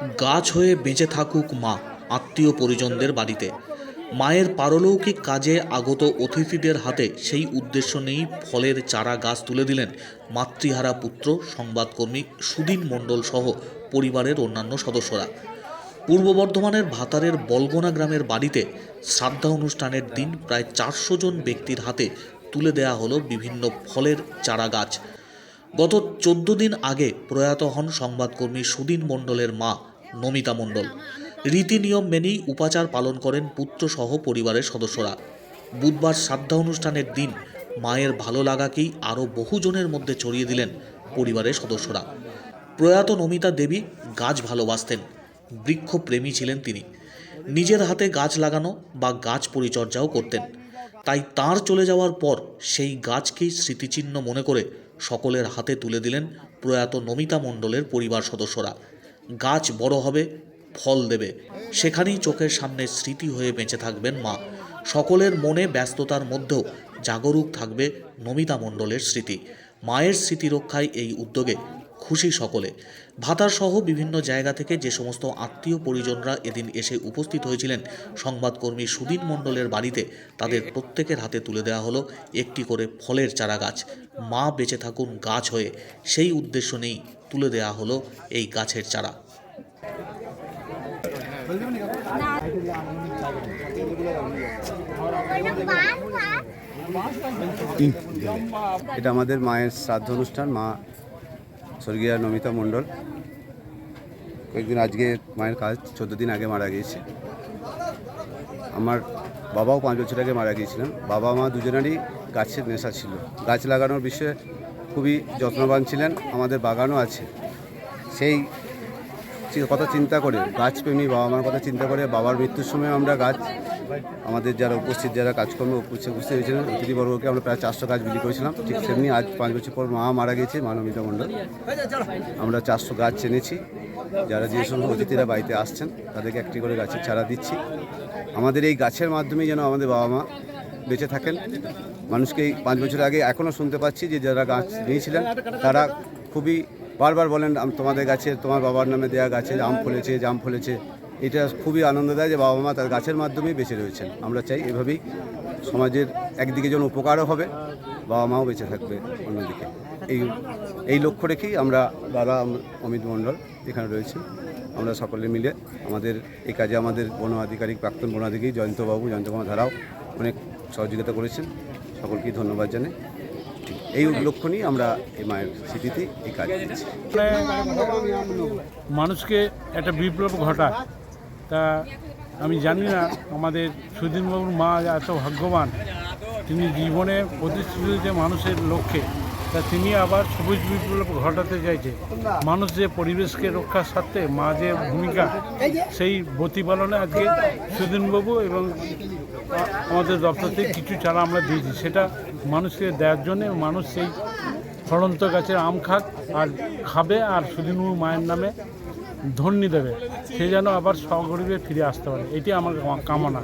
গাছ হয়ে বেঁচে থাকুক মা, আত্মীয় পরিজনদের বাড়িতে। মায়ের পারলৌকিক কাজে আগত অতিথিদের হাতে সেই উদ্দেশ্য নেই ফলের চারা গাছ তুলে দিলেন মাতৃহারা পুত্র, সংবাদকর্মী সুদিন মণ্ডল সহ পরিবারের অন্যান্য সদস্যরা। পূর্ব বর্ধমানের ভাতারের বলগোনা গ্রামের বাড়িতে শ্রাদ্ধা অনুষ্ঠানের দিন প্রায় চারশো জন ব্যক্তির হাতে তুলে দেয়া হলো বিভিন্ন ফলের চারা গাছ। গত চোদ্দ দিন আগে প্রয়াত হন সংবাদকর্মী সুদিন মণ্ডলের মা নমিতা মণ্ডল। রীতি নিয়ম মেনেই উপাচার পালন করেন পুত্রসহ পরিবারের সদস্যরা। বুধবার শ্রাদ্ধা অনুষ্ঠানের দিন মায়ের ভালো লাগাকেই আরও বহুজনের মধ্যে ছড়িয়ে দিলেন পরিবারের সদস্যরা। প্রয়াত নমিতা দেবী গাছ ভালোবাসতেন। বৃক্ষপ্রেমী ছিলেন তিনি। নিজের হাতে গাছ লাগানো বা গাছ পরিচর্যাও করতেন। তাই তার চলে যাওয়ার পর সেই গাছকেই স্মৃতিচিহ্ন মনে করে সকলের হাতে তুলে দিলেন প্রয়াত নমিতা মণ্ডলের পরিবার সদস্যরা। গাছ বড় হবে, ফল দেবে। সেখানেই চোখের সামনে স্মৃতি হয়ে বেঁচে থাকবেন মা। সকলের মনে ব্যস্ততার মধ্যেও জাগরুক থাকবে নমিতা মণ্ডলের স্মৃতি। মায়ের স্মৃতি রক্ষায় এই উদ্যোগে খুশি সকলে। ভাতার সহ বিভিন্ন জায়গা থেকে যে সমস্ত আত্মীয় পরিজনরা এদিন এসে উপস্থিত হয়েছিলেন, সংবাদকর্মী সুদীন মণ্ডলের বাড়িতে তাদের প্রত্যেকের হাতে তুলে দেওয়া হলো একটি করে ফলের চারা গাছ মা বেঁচে থাকুন গাছ হয়ে। সেই উদ্দেশ্য নেই তুলে দেওয়া হলো এই গাছের চারা। এটা আমাদের মায়ের শ্রাদ্ধ অনুষ্ঠান, মা স্বর্গীয়া নমিতা মণ্ডল। কয়েকদিন আজকে মায়ের কাজ, চোদ্দ দিন আগে মারা গিয়েছে। আমার বাবাও পাঁচ বছর আগে মারা গিয়েছিলেন বাবা, মা দুজনেরই গাছের নেশা ছিল। গাছ লাগানোর বিষয়ে খুবই যত্নবান ছিলেন, আমাদের বাগানও আছে। সেই কথা চিন্তা করে, গাছপ্রেমী বাবা মার কথা চিন্তা করে বাবার মৃত্যুর সময় আমরা গাছ, আমাদের যারা উপস্থিত, যারা কাজকর্ম উপস্থিত উপস্থিত হয়েছিলেন অতিথিবর্গকে আমরা প্রায় চারশো গাছ বিলি করেছিলাম। ঠিক সেমনি আজ পাঁচ বছর পর মা মারা গিয়েছে মানবিতা মণ্ডল। আমরা চারশো গাছ চেনেছি যারা যে সমস্ত অতিথিরা বাড়িতে আসছেন, তাদেরকে একটি করে গাছের চারা দিচ্ছি। আমাদের এই গাছের মাধ্যমেই যেন আমাদের বাবা মা বেঁচে থাকেন। মানুষকে পাঁচ বছর আগে এখনও শুনতে পাচ্ছি যে যারা গাছ নিয়েছিলেন তারা খুবই বারবার বলেন তোমাদের গাছের তোমার বাবার নামে দেওয়া গাছে আম ফলেছে, জাম ফলেছে। এটা খুবই আনন্দ দেয় যে বাবা মা তার গাছের মাধ্যমেই বেঁচে রয়েছেন। আমরা চাই এভাবেই সমাজের একদিকে যেন উপকারও হবে, বাবা মাও বেঁচে থাকবে অন্যদিকে। এই এই লক্ষ্য রেখেই আমরা দাদা অমিত মণ্ডল এখানে রয়েছি। আমরা সকলে মিলে আমাদের এই কাজে আমাদের বন আধিকারিক, প্রাক্তন বন আধিকারিক জয়ন্তবাবু জয়ন্ত কুমার ধারাও অনেক সহযোগিতা করেছেন। সকলকেই ধন্যবাদ ঠিক এই লক্ষ্য নিয়ে আমরা এই মায়ের স্মৃতিতে এই কাজ মানুষকে একটা বিপ্লব ঘটায়। তা আমি জানি না আমাদের সুদিনবাবুর মা এত ভাগ্যবান। তিনি জীবনে প্রতিশ্রুতি যে মানুষের লক্ষ্যে, তা তিনি আবার সবুজ বিপ্লব ঘটাতে চাইছে। মানুষ যে পরিবেশকে রক্ষার স্বার্থে মা যে ভূমিকা, সেই প্রতিপালনে আজকে সুদিনবাবু এবং আমাদের দপ্তর থেকে কিছু চারা আমরা দিয়েছি। সেটা মানুষকে দেওয়ার জন্যে মানুষ সেই ফলন্ত গাছের আম খাক আর খাবে আর সুদিনুর মায়ের নামে ধন্যি দেবে। সে যেন আবার স্বগরিবে ফিরে আসতে পারে। এটি আমার কামনা।